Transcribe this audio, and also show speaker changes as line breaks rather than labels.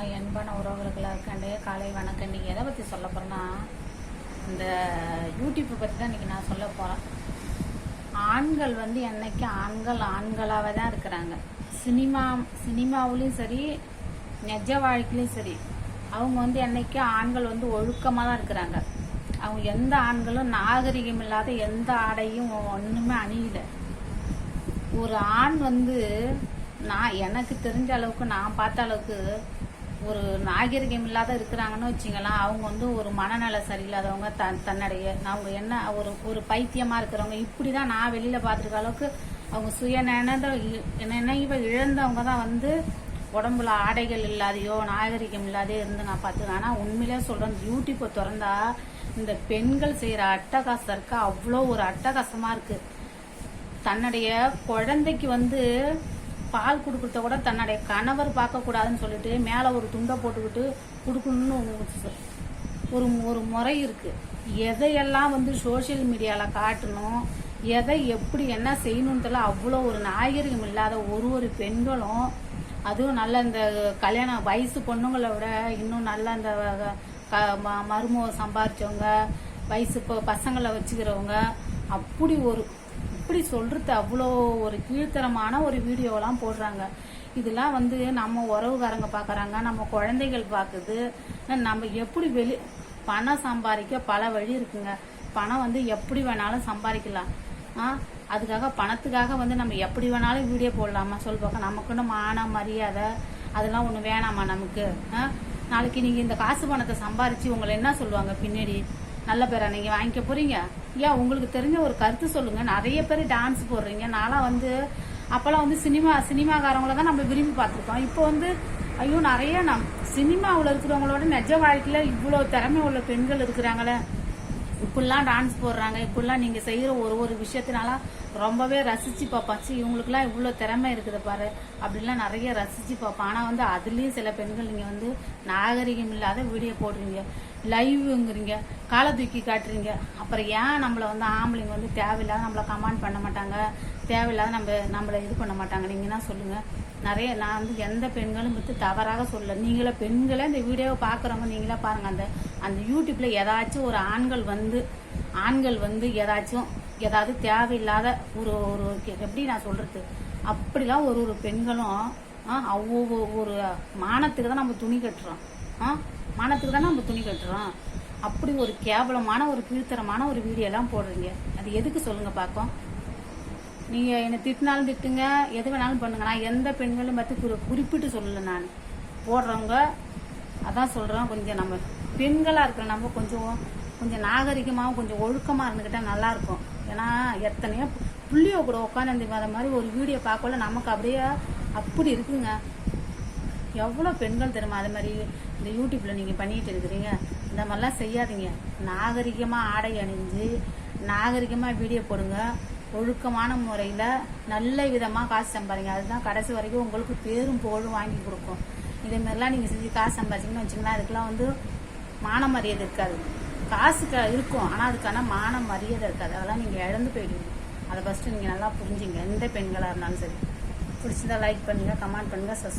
Hi அன்பான உறவுகளுக்கெல்லாம் இருக்காண்டே காலை வணக்கம். இன்றைக்கி எதை பற்றி சொல்ல போகிறேன்னா இந்த யூடியூப்பை பற்றி தான் இன்றைக்கி நான் சொல்ல போகிறேன் ஆண்கள் வந்து என்றைக்கு ஆண்கள் ஆண்களாகவே தான் இருக்கிறாங்க. சினிமா சினிமாவிலையும் சரி நெஜ வாழ்க்கையிலையும் சரி அவங்க வந்து என்றைக்கு ஆண்கள் வந்து ஒழுக்கமாக தான் இருக்கிறாங்க. அவங்க எந்த ஆண்களும் நாகரிகம் இல்லாத எந்த ஆடையும் ஒன்றுமே அணியல. ஒரு ஆண் வந்து நான் எனக்கு தெரிஞ்ச அளவுக்கு நான் பார்த்த அளவுக்கு ஒரு நாகரிகம் இல்லாத இருக்கிறாங்கன்னு வச்சுங்களேன் அவங்க வந்து ஒரு மனநல சரியில்லாதவங்க த தன்னுடைய அவங்க என்ன ஒரு ஒரு பைத்தியமாக இருக்கிறவங்க இப்படி தான் நான் வெளியில் பார்த்துருக்க அளவுக்கு அவங்க சுய நினைந்த நினைவை இழந்தவங்க தான் வந்து உடம்புல ஆடைகள் இல்லாதையோ நாகரிகம் இல்லாதே இருந்து நான் பார்த்துருக்கேன். ஆனால் உண்மையிலே சொல்கிறேன் யூடியூப்பை திறந்தா இந்த பெண்கள் செய்கிற அட்டகாசம் இருக்கா அவ்வளோ ஒரு அட்டகாசமாக இருக்குது தன்னுடைய குழந்தைக்கு வந்து பால் கொடுக்குறத கூட தன்னுடைய கணவர் பார்க்கக்கூடாதுன்னு சொல்லிட்டு மேலே ஒரு துண்டை போட்டுக்கிட்டு கொடுக்கணும்னு ஒரு ஒரு முறை இருக்குது எதையெல்லாம் வந்து சோஷியல் மீடியாவில் காட்டணும் எதை எப்படி என்ன செய்யணும்னு தெரியல. அவ்வளோ ஒரு நாகரிகம் இல்லாத ஒரு ஒரு பெண்களும் அதுவும் நல்ல இந்த கல்யாண வயசு பொண்ணுங்களை விட இன்னும் நல்ல இந்த க- ம- மருமக சம்பாரிச்சவங்க வயசு இப்போ பசங்களை வச்சுக்கிறவங்க அப்படி ஒரு எப்படி சொல்றது? அவ்வளோ ஒரு கீழ்த்தரமான ஒரு வீடியோலாம் போடுறாங்க. இதெல்லாம் வந்து நம்ம உறவுகாரங்க பார்க்குறாங்க நம்ம குழந்தைகள் பார்க்குது நம்ம எப்படி வெளி பணம் சம்பாதிக்க பல வழி இருக்குங்க. பணம் வந்து எப்படி வேணாலும் சம்பாதிக்கலாம். ஆ அதுக்காக பணத்துக்காக வந்து நம்ம எப்படி வேணாலும் வீடியோ போடலாமா? சொல் பார்க்க. நமக்குன்னு மான மரியாதை அதெல்லாம் ஒன்று வேணாமா நமக்கு? ஆ நாளைக்கு நீங்கள் இந்த காசு பணத்தை சம்பாரித்து உங்களை என்ன சொல்லுவாங்க பின்னாடி? நல்ல பேரா நீங்கள் வாங்கிக்க போறீங்க? ஏன் உங்களுக்கு தெரிஞ்ச ஒரு கருத்து சொல்லுங்க. நிறைய பேர் டான்ஸ் போடுறீங்க. நான்லாம் வந்து அப்போல்லாம் வந்து சினிமா சினிமாக்காரங்கள தான் நம்ம விரும்பி பார்த்துருக்கோம். இப்போ வந்து ஐயோ நிறைய நம் சினிமாவில் இருக்கிறவங்களோட நிஜ வாழ்க்கையில் இவ்வளோ திறமை உள்ள பெண்கள் இருக்கிறாங்களே. இப்படிலாம் டான்ஸ் போடுறாங்க. இப்படிலாம் நீங்கள் செய்கிற ஒரு ஒரு விஷயத்தினால ரொம்பவே ரசித்து பார்ப்பாச்சு சி இவங்களுக்குலாம் இவ்வளோ திறமை இருக்குது பாரு. அப்படிலாம் நிறைய ரசித்து பார்ப்பேன் ஆனால் வந்து அதுலேயும் சில பெண்கள் நீங்கள் வந்து நாகரிகம் இல்லாத வீடியோ போடுறீங்க. லைவுங்கிறீங்க காலை தூக்கி காட்டுறீங்க. அப்புறம் ஏன் நம்மளை வந்து ஆம்பளைங்க வந்து தேவையில்லாத நம்மளை கமெண்ட் பண்ண மாட்டாங்க? தேவையில்லாத நம்ம நம்மளை இது பண்ண மாட்டாங்க? நீங்கள் தான் சொல்லுங்கள் நிறைய நான் வந்து எந்த பெண்களும் பற்றி தவறாக சொல்லலை. நீங்களே பெண்களே இந்த வீடியோவை பார்க்குறவங்க நீங்களே பாருங்கள் அந்த அந்த யூடியூப்பில் ஏதாச்சும் ஒரு ஆண்கள் வந்து ஆண்கள் வந்து ஏதாச்சும் ஏதாவது தேவையில்லாத ஒரு ஒரு எப்படி நான் சொல்கிறது அப்படிலாம் ஒரு ஒரு பெண்களும் ஆ, அவ்வளோ ஒரு மானத்துக்கு தான் நம்ம துணி கட்டுறோம். மானத்துக்கு தான் நம்ம துணி கட்டுறோம். அப்படி ஒரு கேவலமான ஒரு கீழ்த்தரமான ஒரு வீடியோலாம் போடுறீங்க. அது எதுக்கு சொல்லுங்கள் பார்க்கும் நீங்கள் என்னை திட்டினாலும் திட்டுங்க எது வேணாலும் பண்ணுங்க. நான் எந்த பெண்களும் பற்றி குறி- குறிப்பிட்டு சொல்லலை நான். போடுறவங்க அதான் சொல்கிறோம் கொஞ்சம் நம்ம பெண்களாக இருக்கிற நம்ம கொஞ்சம் கொஞ்சம் நாகரிகமாகவும் கொஞ்சம் ஒழுக்கமாக இருந்துக்கிட்டா நல்லாயிருக்கும் ஏன்னா எத்தனையோ புள்ளியோ கூட உட்காந்து அந்த மாதிரி ஒரு வீடியோ பார்க்கல நமக்கு அப்படியே அப்படி இருக்குங்க. எவ்வளோ பெண்கள் தெரியுமா? அது மாதிரி இந்த யூடியூப்பில் நீங்கள் பண்ணிட்டு இருக்கிறீங்க. இந்த மாதிரிலாம் செய்யாதீங்க. நாகரிகமாக ஆடை அணிஞ்சு நாகரிகமாக வீடியோ போடுங்க. ஒழுக்கமான முறையில் நல்ல விதமாக காசு சம்பாதிங்க. அதுதான் கடைசி வரைக்கும் உங்களுக்கு பேரும் புகழும் வாங்கி கொடுக்கும். இதேமாரிலாம் நீங்கள் செஞ்சு காசு சம்பாதிச்சிங்கன்னு வச்சிங்கன்னா அதுக்கெல்லாம் வந்து மான மரியாதை இருக்காது. காசு க- இருக்கும் ஆனால் அதுக்கான மான மரியாதை இருக்காது. அதெல்லாம் நீங்கள் இழந்து போயிடுவீங்க. அதை ஃபஸ்ட்டு நீங்கள் நல்லா புரிஞ்சுங்க. எந்த பெண்களாக இருந்தாலும் சரி. பிடிச்சிருந்தா லைக் பண்ணுங்க கமெண்ட் பண்ணுங்கள் சஸ்